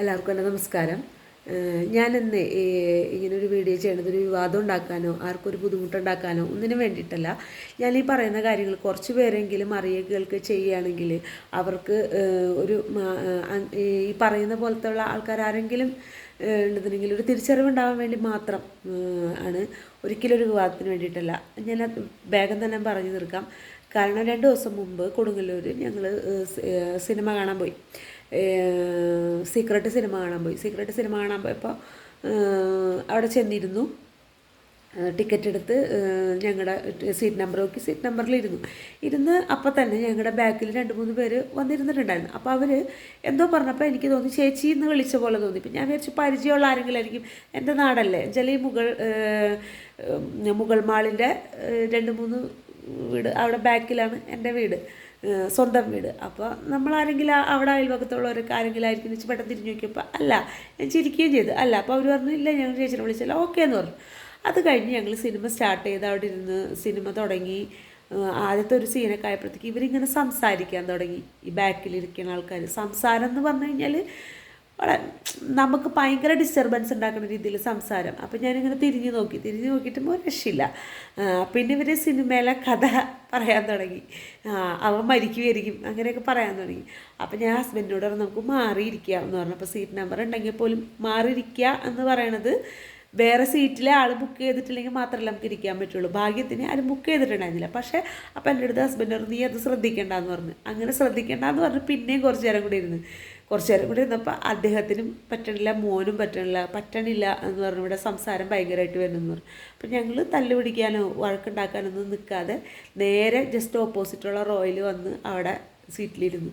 എല്ലാവർക്കും എന്റെ നമസ്കാരം. ഞാനിന്ന് ഇങ്ങനെ ഇങ്ങനൊരു വീഡിയോ ചെയ്യണത് ഒരു വിവാദം ഉണ്ടാക്കാനോ ആർക്കൊരു ബുദ്ധിമുട്ടുണ്ടാക്കാനോ ഒന്നിനും വേണ്ടിയിട്ടല്ല. ഞാൻ ഈ പറയുന്ന കാര്യങ്ങൾ കുറച്ച് പേരെങ്കിലും അറിയുക കേൾക്കുക ചെയ്യുകയാണെങ്കിൽ അവർക്ക് ഒരു ഈ പറയുന്ന പോലത്തെ ഉള്ള ആൾക്കാർ ആരെങ്കിലും ഉണ്ടെന്നുണ്ടെങ്കിൽ ഒരു തിരിച്ചറിവുണ്ടാവാൻ വേണ്ടി മാത്രം ആണ് ഒരിക്കലും ഒരു വിവാദത്തിന് വേണ്ടിയിട്ടല്ല. ഞാൻ വേഗം തന്നെ പറഞ്ഞു തീർക്കാം. കാരണം രണ്ട് ദിവസം മുമ്പ് കൊടുങ്ങല്ലൂർ ഞങ്ങൾ സിനിമ കാണാൻ പോയി. സീക്രട്ട് സിനിമ കാണാൻ പോയി. സീക്രട്ട് സിനിമ കാണാൻ പോയപ്പോൾ അവിടെ ചെന്നിരുന്നു. ടിക്കറ്റ് എടുത്ത് ഞങ്ങളുടെ സീറ്റ് നമ്പർ നോക്കി സീറ്റ് നമ്പറിലിരുന്നു ഇരുന്ന്. അപ്പം തന്നെ ഞങ്ങളുടെ ബാക്കിൽ രണ്ട് മൂന്ന് പേര് വന്നിരുന്നിട്ടുണ്ടായിരുന്നു. അപ്പോൾ അവർ എന്തോ പറഞ്ഞപ്പോൾ എനിക്ക് തോന്നി ചേച്ചി എന്ന് വിളിച്ച പോലെ തോന്നി. ഇപ്പം ഞാൻ വിചാരിച്ചു പരിചയമുള്ള ആരെങ്കിലും ആയിരിക്കും. എന്റെ നാടല്ലേ? ചില മുഗൾ ഏഹ്, മാളിന്റെ രണ്ട് മൂന്ന് വീട് അവിടെ ബാക്കിലാണ് എന്റെ വീട്. സ്വന്തം വീട്. അപ്പോൾ നമ്മളാരെങ്കിലും ആ- അവിടെ അയൽവക്കത്തുള്ളവരൊക്കെ ആരെങ്കിലും ആയിരിക്കും എന്ന് വെച്ച് പെട്ടെന്ന് തിരിഞ്ഞു നോക്കിയപ്പോൾ അല്ല ഞാൻ ചിരിക്കുകയും ചെയ്തു. അല്ല അപ്പോൾ അവർ പറഞ്ഞു ഇല്ല ഞങ്ങൾ ചേച്ചിനെ വിളിച്ചല്ല. ഓക്കെ എന്ന് പറഞ്ഞു. അത് കഴിഞ്ഞ് ഞങ്ങൾ സിനിമ സ്റ്റാർട്ട് ചെയ്ത് അവിടെ ഇരുന്ന് സിനിമ തുടങ്ങി. ആദ്യത്തെ ഒരു സീനൊക്കെ ആയപ്പോഴത്തേക്ക് ഇവരിങ്ങനെ സംസാരിക്കാൻ തുടങ്ങി. ഈ ബാക്കിലിരിക്കുന്ന ആൾക്കാർ സംസാരം എന്ന് പറഞ്ഞു കഴിഞ്ഞാൽ നമുക്ക് ഭയങ്കര ഡിസ്റ്റർബൻസ് ഉണ്ടാക്കുന്ന രീതിയിൽ സംസാരം. അപ്പം ഞാനിങ്ങനെ തിരിഞ്ഞു നോക്കി. തിരിഞ്ഞു നോക്കിയിട്ട് ഒരു രക്ഷയില്ല. പിന്നെ ഇവർ സിനിമയിലെ കഥ പറയാൻ തുടങ്ങി. അവൻ മരിക്കുമായിരിക്കും അങ്ങനെയൊക്കെ പറയാൻ തുടങ്ങി. അപ്പം ഞാൻ ഹസ്ബൻഡിനോട് പറഞ്ഞു നമുക്ക് മാറിയിരിക്കുക എന്ന് പറഞ്ഞപ്പോൾ സീറ്റ് നമ്പർ ഉണ്ടെങ്കിൽ പോലും മാറിയിരിക്കുക എന്ന് പറയണത് വേറെ സീറ്റിലെ ആൾ ബുക്ക് ചെയ്തിട്ടില്ലെങ്കിൽ മാത്രമല്ല നമുക്ക് ഇരിക്കാൻ പറ്റുള്ളൂ. ഭാഗ്യത്തിന് ആരും ബുക്ക് ചെയ്തിട്ടുണ്ടായിരുന്നില്ല. പക്ഷേ അപ്പം എന്റെ അടുത്ത് ഹസ്ബൻഡ് പറഞ്ഞു നീ അത് ശ്രദ്ധിക്കേണ്ടെന്ന് പറഞ്ഞു. അങ്ങനെ ശ്രദ്ധിക്കേണ്ടെന്ന് പറഞ്ഞ് പിന്നെയും കുറച്ച് നേരം കൂടി ഇരുന്ന്. കുറച്ച് നേരം കൂടി ഇരുന്നപ്പോൾ അദ്ദേഹത്തിനും പറ്റണില്ല മോനും പറ്റണില്ല പറ്റണില്ല എന്ന് പറഞ്ഞു ഇവിടെ സംസാരം ഭയങ്കരമായിട്ട് വരുന്നു പറഞ്ഞു. അപ്പം ഞങ്ങൾ തല്ല് പിടിക്കാനോ വഴക്കുണ്ടാക്കാനൊന്നും നിൽക്കാതെ നേരെ ജസ്റ്റ് ഓപ്പോസിറ്റുള്ള റോയിൽ വന്ന് അവിടെ സീറ്റിലിരുന്നു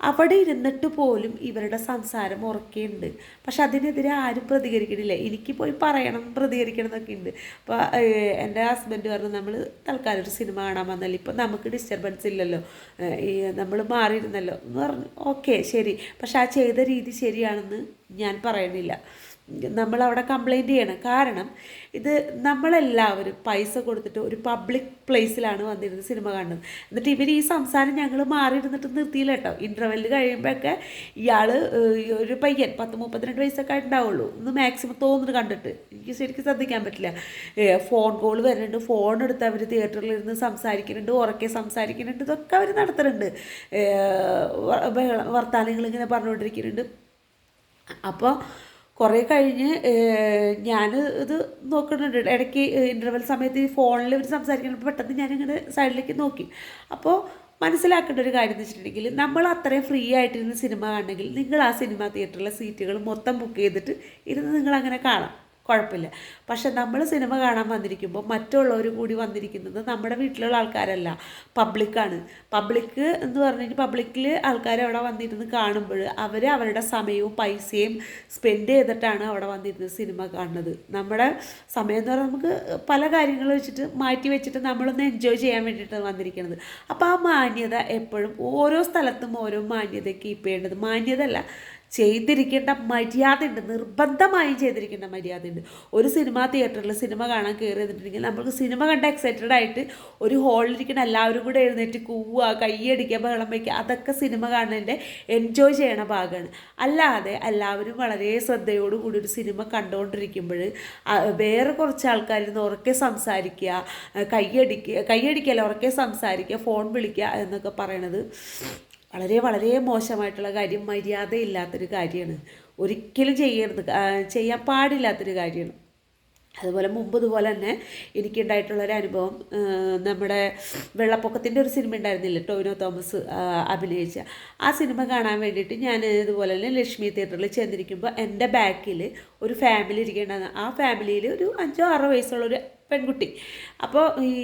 അവിടെ ഇരുന്നിട്ട് പോലും ഇവരുടെ സംസാരം ഉറക്കെയുണ്ട്. പക്ഷെ അതിനെതിരെ ആരും പ്രതികരിക്കണില്ല. എനിക്ക് പോയി പറയണം പ്രതികരിക്കണം എന്നൊക്കെ ഉണ്ട്. അപ്പോൾ എന്റെ ഹസ്ബൻഡ് പറഞ്ഞു നമ്മൾ തൽക്കാലം ഒരു സിനിമ കാണാൻ വന്നല്ലോ? ഇപ്പം നമുക്ക് ഡിസ്റ്റർബൻസ് ഇല്ലല്ലോ. ഈ നമ്മൾ മാറിയിരുന്നല്ലോ. എന്ന് പറഞ്ഞു. ഓക്കെ ശരി. പക്ഷെ ആ ചെയ്ത രീതി ശരിയാണെന്ന് ഞാൻ പറയണില്ല. നമ്മളവിടെ കംപ്ലൈന്റ് ചെയ്യണം. കാരണം ഇത് നമ്മളെല്ലാവരും പൈസ കൊടുത്തിട്ട് ഒരു പബ്ലിക് പ്ലേസിലാണ് വന്നിരുന്നത് സിനിമ കാണുന്നത്. എന്നിട്ട് ഇവർ ഈ സംസാരം ഞങ്ങൾ മാറിയിരുന്നിട്ട് നിർത്തിയില്ല കേട്ടോ. ഇന്റർവെല്ല് കഴിയുമ്പോഴൊക്കെ ഇയാൾ ഒരു പയ്യൻ പത്ത് മുപ്പത്തിരണ്ട് വയസ്സൊക്കെ ഉണ്ടാവുള്ളൂ ഒന്ന് മാക്സിമം തോന്നുന്നു കണ്ടിട്ട്. എനിക്ക് ശരിക്കും ശ്രദ്ധിക്കാൻ പറ്റില്ല. ഫോൺ കോൾ വരുന്നുണ്ട്. ഫോൺ എടുത്ത് അവർ തിയേറ്ററിൽ ഇരുന്ന് സംസാരിക്കുന്നുണ്ട് ഉറക്കെ സംസാരിക്കുന്നുണ്ട്. ഇതൊക്കെ അവർ നടത്തുന്നുണ്ട് വർത്തമാനങ്ങൾ ഇങ്ങനെ പറഞ്ഞുകൊണ്ടിരിക്കുന്നുണ്ട്. അപ്പോൾ കുറേ കഴിഞ്ഞ് ഞാൻ ഇത് നോക്കുന്നുണ്ട്. ഇടയ്ക്ക് ഇന്റർവെൽ സമയത്ത് ഈ ഫോണിൽ ഇവർ സംസാരിക്കുമ്പോൾ പെട്ടെന്ന് ഞാനിങ്ങനെ സൈഡിലേക്ക് നോക്കി. അപ്പോൾ മനസ്സിലാക്കേണ്ട ഒരു കാര്യം എന്ന് വെച്ചിട്ടുണ്ടെങ്കിൽ നമ്മൾ അത്രയും ഫ്രീ ആയിട്ടിരുന്ന് സിനിമ കാണണമെങ്കിൽ നിങ്ങൾ ആ സിനിമ തിയേറ്ററിലെ സീറ്റുകൾ മൊത്തം ബുക്ക് ചെയ്തിട്ട് ഇരുന്ന് നിങ്ങൾ അങ്ങനെ കാണാം. കുഴപ്പമില്ല. പക്ഷെ നമ്മൾ സിനിമ കാണാൻ വന്നിരിക്കുമ്പോൾ മറ്റുള്ളവർ കൂടി വന്നിരിക്കുന്നത് നമ്മുടെ വീട്ടിലുള്ള ആൾക്കാരല്ല. പബ്ലിക്കാണ്. പബ്ലിക്ക് എന്ന് പറഞ്ഞു പബ്ലിക്കിൽ ആൾക്കാർ അവിടെ വന്നിരുന്ന് കാണുമ്പോൾ അവർ അവരുടെ സമയവും പൈസയും സ്പെൻഡ് ചെയ്തിട്ടാണ് അവിടെ വന്നിരുന്ന് സിനിമ കാണുന്നത്. നമ്മുടെ സമയം എന്ന് പറഞ്ഞാൽ നമുക്ക് പല കാര്യങ്ങൾ വെച്ചിട്ട് മാറ്റി വെച്ചിട്ട് നമ്മളൊന്ന് എൻജോയ് ചെയ്യാൻ വേണ്ടിയിട്ട് വന്നിരിക്കുന്നത് അപ്പോൾ ആ മാന്യത എപ്പോഴും ഓരോ സ്ഥലത്തും ഓരോ മാന്യത കീപ്പ് ചെയ്യേണ്ടത്. മാന്യത അല്ല ചെയ്തിരിക്കേണ്ട മര്യാദയുണ്ട്. നിർബന്ധമായും ചെയ്തിരിക്കേണ്ട മര്യാദയുണ്ട്. ഒരു സിനിമ തിയേറ്ററിൽ സിനിമ കാണാൻ കയറി എന്നിട്ടുണ്ടെങ്കിൽ നമുക്ക് സിനിമ കണ്ട എക്സൈറ്റഡ് ആയിട്ട് ഒരു ഹോളിലിരിക്കുന്ന എല്ലാവരും കൂടെ എഴുന്നേറ്റ് കൂവുക കൈയടിക്കുക ബഹളം വയ്ക്കുക അതൊക്കെ സിനിമ കാണുന്നതിന്റെ എൻജോയ് ചെയ്യണ ഭാഗമാണ്. അല്ലാതെ എല്ലാവരും വളരെ ശ്രദ്ധയോടുകൂടി ഒരു സിനിമ കണ്ടുകൊണ്ടിരിക്കുമ്പോൾ വേറെ കുറച്ച് ആൾക്കാർ ഇന്ന് ഉറക്കെ സംസാരിക്കുക കൈയടിക്കുക കൈയടിക്കല്ല ഉറക്കെ സംസാരിക്കുക ഫോൺ വിളിക്കുക എന്നൊക്കെ പറയണത് വളരെ വളരെ മോശമായിട്ടുള്ള കാര്യം മര്യാദയില്ലാത്തൊരു കാര്യമാണ്. ഒരിക്കലും ചെയ്യരുത്. ചെയ്യാൻ പാടില്ലാത്തൊരു കാര്യമാണ്. അതുപോലെ മുമ്പ് ഇതുപോലെ തന്നെ എനിക്കുണ്ടായിട്ടുള്ളൊരു അനുഭവം നമ്മുടെ വെള്ളപ്പൊക്കത്തിന്റെ ഒരു സിനിമ ഉണ്ടായിരുന്നില്ല ടോവിനോ തോമസ് അഭിനയിച്ച. ആ സിനിമ കാണാൻ വേണ്ടിയിട്ട് ഞാൻ ഇതുപോലെ തന്നെ ലക്ഷ്മി തിയേറ്ററിൽ ചെന്നിരിക്കുമ്പോൾ എന്റെ ബാക്കിൽ ഒരു ഫാമിലി ഇരിക്കേണ്ടതാണ് ആ ഫാമിലിയിൽ ഒരു അഞ്ചോ ആറോ വയസ്സുള്ള ഒരു പെൺകുട്ടി. അപ്പോൾ ഈ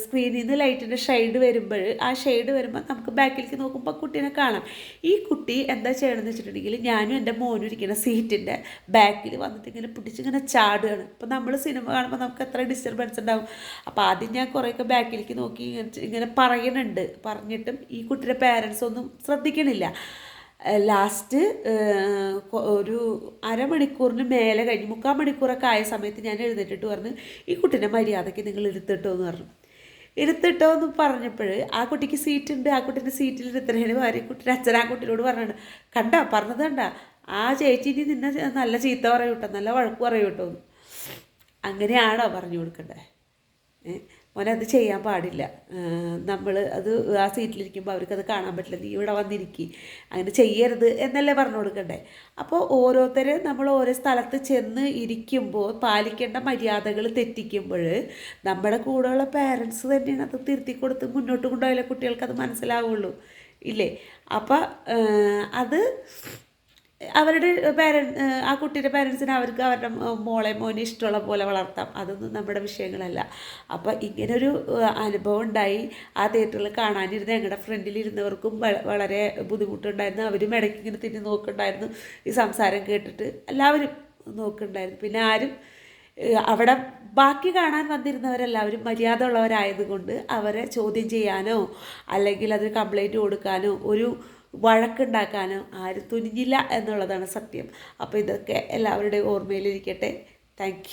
സ്ക്രീനിൽ നിന്ന് ലൈറ്റിന്റെ ഷെയ്ഡ് വരുമ്പോൾ ആ ഷെയ്ഡ് വരുമ്പോൾ നമുക്ക് ബാക്കിലേക്ക് നോക്കുമ്പോൾ കുട്ടീനെ കാണാം. ഈ കുട്ടി എന്താ ചെയ്യണമെന്ന് വെച്ചിട്ടുണ്ടെങ്കിൽ ഞാനും എന്റെ മോനും ഇരിക്കുന്ന സീറ്റിന്റെ ബാക്കിൽ വന്നിട്ട് ഇങ്ങനെ പിടിച്ചിങ്ങനെ ചാടുകയാണ്. അപ്പോൾ നമ്മൾ സിനിമ കാണുമ്പോൾ നമുക്ക് എത്ര ഡിസ്റ്റർബൻസ് ഉണ്ടാവും. അപ്പോൾ ആദ്യം ഞാൻ കുറേയൊക്കെ ബാക്കിലേക്ക് നോക്കി ഇങ്ങനെ ഇങ്ങനെ പറയുന്നുണ്ട്. പറഞ്ഞിട്ടും ഈ കുട്ടിയുടെ പാരൻസ് ഒന്നും ശ്രദ്ധിക്കണില്ല. ലാസ്റ്റ് ഒരു അരമണിക്കൂറിന് മേലെ കഴിഞ്ഞ് മുക്കാൽ മണിക്കൂറൊക്കെ ആയ സമയത്ത് ഞാൻ എഴുന്നേറ്റിട്ട് പറഞ്ഞു ഈ കുട്ടീനെ മര്യാദയ്ക്ക് നിങ്ങൾ എടുത്തിട്ടോ എന്ന് പറഞ്ഞു എടുത്തിട്ടോ എന്ന് പറഞ്ഞപ്പോൾ ആ കുട്ടിക്ക് സീറ്റ് ഉണ്ട് ആ കുട്ടീന്റെ സീറ്റിൽ ഇരുത്തണേന് ഭാര്യ കുട്ടീന്റെ അച്ഛൻ ആ കുട്ടീനോട് പറഞ്ഞു കണ്ട പറഞ്ഞത് കണ്ട ആ ചേച്ചി ഇനി നിന്നെ നല്ല ചീത്ത പറയൂട്ടോ നല്ല വഴക്ക് പറയൂട്ടോ. അങ്ങനെയാണോ പറഞ്ഞു കൊടുക്കണ്ടേ ഏ? മോനെ അത് ചെയ്യാൻ പാടില്ല. നമ്മൾ അത് ആ സീറ്റിലിരിക്കുമ്പോൾ അവർക്കത് കാണാൻ പറ്റില്ല. നീ ഇവിടെ വന്നിരിക്കി. അങ്ങനെ ചെയ്യരുത് എന്നല്ലേ പറഞ്ഞു കൊടുക്കണ്ടേ? അപ്പോൾ ഓരോരുത്തർ നമ്മൾ ഓരോ സ്ഥലത്ത് ചെന്ന് ഇരിക്കുമ്പോൾ പാലിക്കേണ്ട മര്യാദകൾ തെറ്റിക്കുമ്പോൾ നമ്മുടെ കൂടെയുള്ള പാരൻസ് തന്നെയാണ് അത് തിരുത്തി കൊടുത്ത് മുന്നോട്ട് കൊണ്ടുപോയാലേ കുട്ടികൾക്ക് അത് മനസ്സിലാവുള്ളൂ. ഇല്ലേ? അപ്പം അത് അവരുടെ പാരൻ ആ കുട്ടിയുടെ പാരൻസിന് അവർക്ക് അവരുടെ മോളെ മോനെ ഇഷ്ടമുള്ള പോലെ വളർത്താം. അതൊന്നും നമ്മുടെ വിഷയങ്ങളല്ല. അപ്പോൾ ഇങ്ങനൊരു അനുഭവം ഉണ്ടായി. ആ തിയേറ്ററിൽ കാണാനിരുന്ന ഞങ്ങളുടെ ഫ്രണ്ടിലിരുന്നവർക്കും വളരെ ബുദ്ധിമുട്ടുണ്ടായിരുന്നു. അവരും ഇടയ്ക്ക് ഇങ്ങനെ തിരിഞ്ഞ് നോക്കുന്നുണ്ടായിരുന്നു. ഈ സംസാരം കേട്ടിട്ട് എല്ലാവരും നോക്കുന്നുണ്ടായിരുന്നു. പിന്നെ ആരും അവിടെ ബാക്കി കാണാൻ വന്നിരുന്നവരെല്ലാവരും മര്യാദ ഉള്ളവരായതുകൊണ്ട് അവരെ ചോദ്യം ചെയ്യാനോ അല്ലെങ്കിൽ അതിന് കംപ്ലൈന്റ് കൊടുക്കാനോ ഒരു വഴക്കുണ്ടാക്കാനോ ആരും തുനിഞ്ഞില്ല എന്നുള്ളതാണ് സത്യം. അപ്പോൾ ഇതൊക്കെ എല്ലാവരുടെയും ഓർമ്മയിലിരിക്കട്ടെ. താങ്ക്